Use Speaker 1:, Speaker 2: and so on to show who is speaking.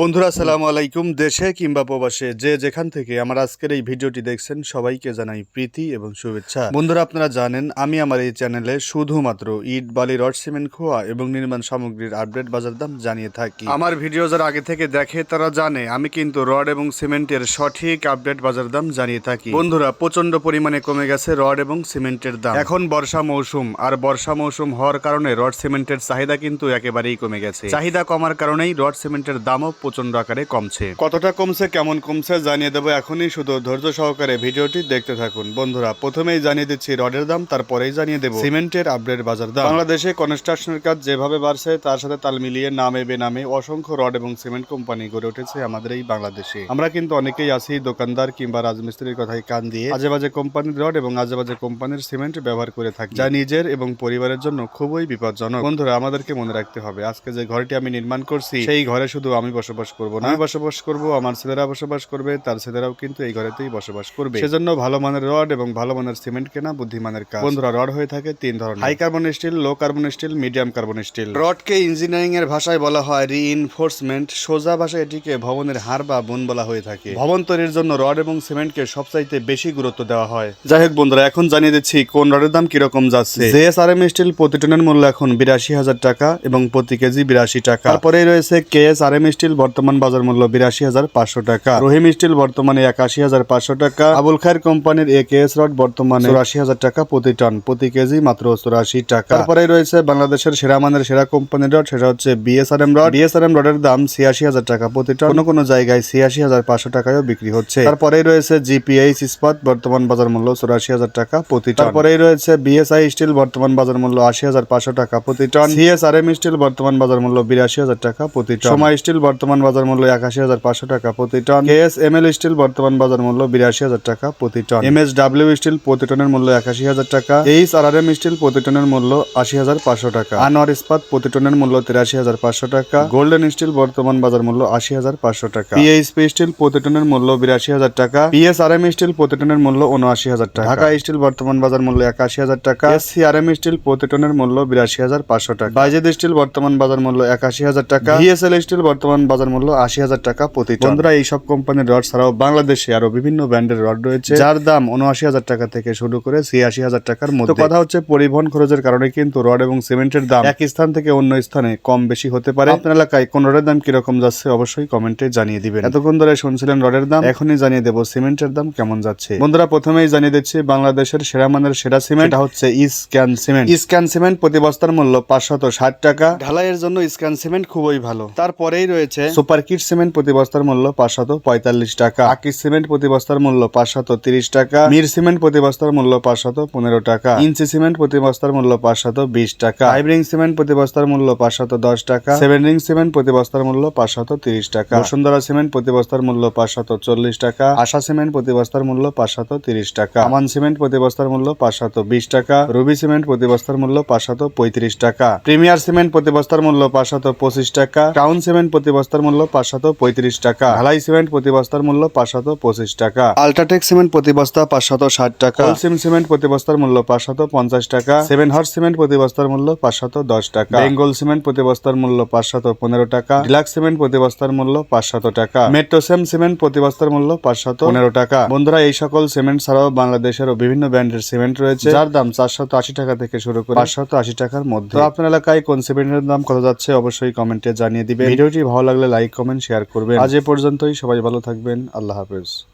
Speaker 1: বন্ধুরা, আসসালামু আলাইকুম। দেশে কিংবা প্রবাসে যে যেখান থেকে আমার আজকের এই ভিডিওটি দেখছেন, সবাইকে জানাই প্রীতি এবং শুভেচ্ছা। বন্ধুরা, আপনারা জানেন, আমি আমার এই চ্যানেলে শুধুমাত্র ইট, বালি, রড, সিমেন্ট, খোয়া এবং নির্মাণ সামগ্রীর আপডেট বাজার দাম জানিয়ে থাকি। আমার ভিডিও যারা আগে থেকে দেখে, তারা জানে, আমি কিন্তু রড এবং সিমেন্টের সঠিক আপডেট বাজার দাম জানিয়ে থাকি। বন্ধুরা প্রচণ্ড পরিমাণে কমে গেছে রড এবং সিমেন্টের দাম। এখন বর্ষা মৌসুম, আর বর্ষা মৌসুম হওয়ার কারণে রড, সিমেন্টের চাহিদা কিন্তু একেবারেই কমে গেছে। চাহিদা কমার কারণেই রড, সিমেন্টের দামও প্রচণ্ড আকারে কমছে। কতটা কমছে, কেমন কমছে জানিয়ে দেবো এখনই, শুধু ধৈর্য সহকারে ভিডিওটি দেখতে থাকুন। বন্ধুরা, প্রথমেই জানিয়ে দিচ্ছি রডের দাম, তারপরেই জানিয়ে দেবো সিমেন্টের আপডেট বাজার দাম। বাংলাদেশে কনস্ট্রাকশনের কাজ যেভাবে বাড়ছে, তার সাথে তাল মিলিয়ে নামে বেনামে অসংখ্য রড এবং সিমেন্ট কোম্পানি গড়ে উঠেছে আমাদের এই বাংলাদেশে। আমরা কিন্তু অনেকেই আছি দোকানদার কিংবা রাজমিস্ত্রির কথাই কান দিয়ে। আজে বাজে কোম্পানির রড এবং আজে বাজে কোম্পানির সিমেন্ট ব্যবহার করে থাকি, যা নিজের এবং পরিবারের জন্য খুবই বিপজ্জনক। বন্ধুরা, আমাদেরকে মনে রাখতে হবে, আজকে যে ঘরটি আমি নির্মাণ করছি, সেই ঘরে শুধু আমি বসবাস করব না আমি বসবাস করব আমার ছেলেরা বসবাস করবে তার ছেলেরাও কিন্তু এই ঘরেতেই বসবাস করবে। সেজন্য ভালো মানের রড এবং ভালো মানের সিমেন্ট কেনা বুদ্ধিমানের কাজ। বন্ধুরা রড হয়ে থাকে তিন ধরনের। High carbon steel low carbon steel medium carbon steel. রডকে engineering এর ভাষায় বলা হয় রিইনফোর্সমেন্ট সোজা ভাষায় এটিকে ভবনের হাড় বা বুন বলা হয়ে থাকে। ভবন তৈরির জন্য রড এবং সিমেন্টকে সবচাইতে বেশি গুরুত্ব দেওয়া হয়। যাই হোক বন্ধুরা এখন জানিয়ে দিচ্ছি কোন রডের দাম কীরকম যাচ্ছে। জেএসআরএম স্টিল প্রতি টনের মূল্য এখন বিরাশি হাজার টাকা এবং প্রতি কেজি বিরাশি টাকা। তারপরেই রয়েছে K S R M steel বর্তমান বাজার মূল্য বিরাশি হাজার পাঁচশো টাকা। রহিম স্টিল বর্তমানে একাশি হাজার পাঁচশো টাকা। আবুল খায়ের কোম্পানির এ কে এস রড বর্তমানে চুরাশি হাজার টাকা প্রতি টন, প্রতি কেজি মাত্র চুরাশি টাকা। তারপরেই রয়েছে বাংলাদেশের সেরা মানের সেরা কোম্পানির রড, সেটা হচ্ছে বিএসআরএম রড। বিএসআরএম রডের দাম ছিয়াশি হাজার টাকা প্রতি টন। কোনো কোনো জায়গায় ছিয়াশি হাজার পাঁচশো টাকায়ও বিক্রি হচ্ছে। তারপরেই রয়েছে জিপিএইচ ইস্পাত বর্তমান বাজার মূল্য চুরাশি হাজার টাকা প্রতি টন। তারপরেই রয়েছে বিএসআই স্টিল, বর্তমান বাজার মূল্য আশি হাজার পাঁচশো টাকা প্রতি টন। সিএসআরএম স্টিল, বর্তমান বাজার মূল্য বিরাশি হাজার টাকা প্রতি টন। সময় স্টিল, বর্তমান বাজার মূল্য একাশি হাজার পাঁচশো টাকা প্রতি ton. KS M L steel বর্তমান বাজার মূল্য বিরাশি হাজার টাকা প্রতি ton. M S W steel প্রতি টনের মূল্য একাশি হাজার টাকা। H R R M steel প্রতি টনের মূল্য আশি হাজার পাঁচশো টাকা। আনোয়ার ইস্পাত প্রতি টনের মূল্য তিরাশি হাজার পাঁচশো টাকা। গোল্ডেন স্টিল বর্তমান বাজার মূল্য আশি হাজার পাঁচশো টাকা। পিএইচপি স্টিল প্রতি টনের মূল্য বিরাশি হাজার টাকা। পিএস আর এম স্টিল প্রতি টনের মূল্য উনআশি হাজার টাকা। ঢাকা স্টিল বর্তমান বাজার মূল্য একাশি হাজার টাকা। এসসি আর এম স্টিল প্রতি টনের মূল্য বিরাশি হাজার পাঁচশো টাকা। বাইজেদ স্টিল বর্তমান বাজার মূল্য একাশি হাজার টাকা। ভিএসএল স্টিল বর্তমান বাজার মূল্য আশি হাজার টাকা প্রতি বন্ধুরা এইসব কোম্পানির রড ছাড়াও বাংলাদেশে আরও বিভিন্ন ব্র্যান্ডের রড রয়েছে যার দাম উনআশি হাজার টাকা থেকে শুরু করে ছিয়াশি হাজার টাকার মধ্যে। কথা হচ্ছে পরিবহন খরচের কারণে কিন্তু রড এবং সিমেন্টের দাম এক স্থান থেকে অন্য স্থানে কম বেশি হতে পারে। আপনার এলাকায় কোন রডের দাম কীরকম যাচ্ছে অবশ্যই কমেন্টে জানিয়ে দিবেন। এতক্ষণ ধরে শুনছিলেন রডের দাম এখনই জানিয়ে দেবো সিমেন্টের দাম কেমন যাচ্ছে। বন্ধুরা প্রথমেই জানিয়ে দিচ্ছি বাংলাদেশের সেরা মানের সেরা সিমেন্ট হচ্ছে ইস্ক্যান সিমেন্ট। ইস্ক্যান সিমেন্ট প্রতি বস্তার মূল্য পাঁচশত ষাট টাকা। ঢালাইয়ের জন্য ইস্ক্যান সিমেন্ট খুবই ভালো। তারপরেই রয়েছে সুপার কিট সিমেন্ট প্রতি বস্তার মূল্য পাঁচশত পঁয়তাল্লিশ টাকা আকিস সিমেন্ট প্রতি বস্তার মূল্য পাঁচশত তিরিশ টাকা মির সিমেন্ট প্রতি বস্তার মূল্য পাঁচশত পনেরো টাকা ইঞ্চি সিমেন্ট প্রতি বস্তার মূল্য পাঁচশত বিশ টাকা হাইব্রিং সিমেন্ট প্রতি বস্তার মূল্য পাঁচশত দশ টাকা সেভেন রিং সিমেন্ট প্রতি বস্তার মূল্য পাঁচশত তিরিশ টাকা বসুন্ধরা সিমেন্ট প্রতি বস্তার মূল্য পাঁচশত চল্লিশ টাকা আশা সিমেন্ট প্রতি বস্তার মূল্য পাঁচশত তিরিশ টাকা আমান সিমেন্ট প্রতি বস্তার মূল্য পাঁচশত বিশ টাকা রুবি সিমেন্ট প্রতি বস্তার মূল্য পাঁচশত পঁয়ত্রিশ টাকা প্রিমিয়ার সিমেন্ট প্রতি বস্তার মূল্য পাঁচশত পঁচিশ টাকা টাউন সিমেন্ট প্রতি বস্তার মূল্য পাঁচশত পঁয়ত্রিশ টাকা। ঢালাই সিমেন্ট প্রতি বস্তার মূল্য পাঁচশত পঁচিশ টাকা। আলট্রাটেক সিমেন্ট প্রতি বস্তা পাঁচশত ষাট টাকা। সিম সিমেন্ট প্রতি বস্তার মূল্য পাঁচশত পঞ্চাশ টাকা। সেভেন হর্স সিমেন্ট প্রতি বস্তার মূল্য পাঁচশত দশ টাকা। বেঙ্গল সিমেন্ট প্রতি বস্তার মূল্য পাঁচশত পনেরো টাকা। ডিলাক্স সিমেন্ট প্রতি বস্তার মূল্য পাঁচশত টাকা। মেট্রোসেম সিমেন্ট প্রতি বস্তার মূল্য পাঁচশত পনেরো টাকা। বন্ধুরা এই সকল সিমেন্ট ছাড়াও বাংলাদেশেরও বিভিন্ন ব্র্যান্ডের সিমেন্ট রয়েছে যার দাম চারশত আশি টাকা থেকে শুরু করে পাঁচশত আশি টাকার মধ্যে। আপনার এলাকায় কোন সিমেন্টের দাম কত যাচ্ছে অবশ্যই কমেন্টে জানিয়ে দিবেন। ভিডিওটি ভালো লাগলে লাইক কমেন্ট শেয়ার করবেন। আজ এ পর্যন্তই সবাই ভালো থাকবেন। আল্লাহ হাফেজ।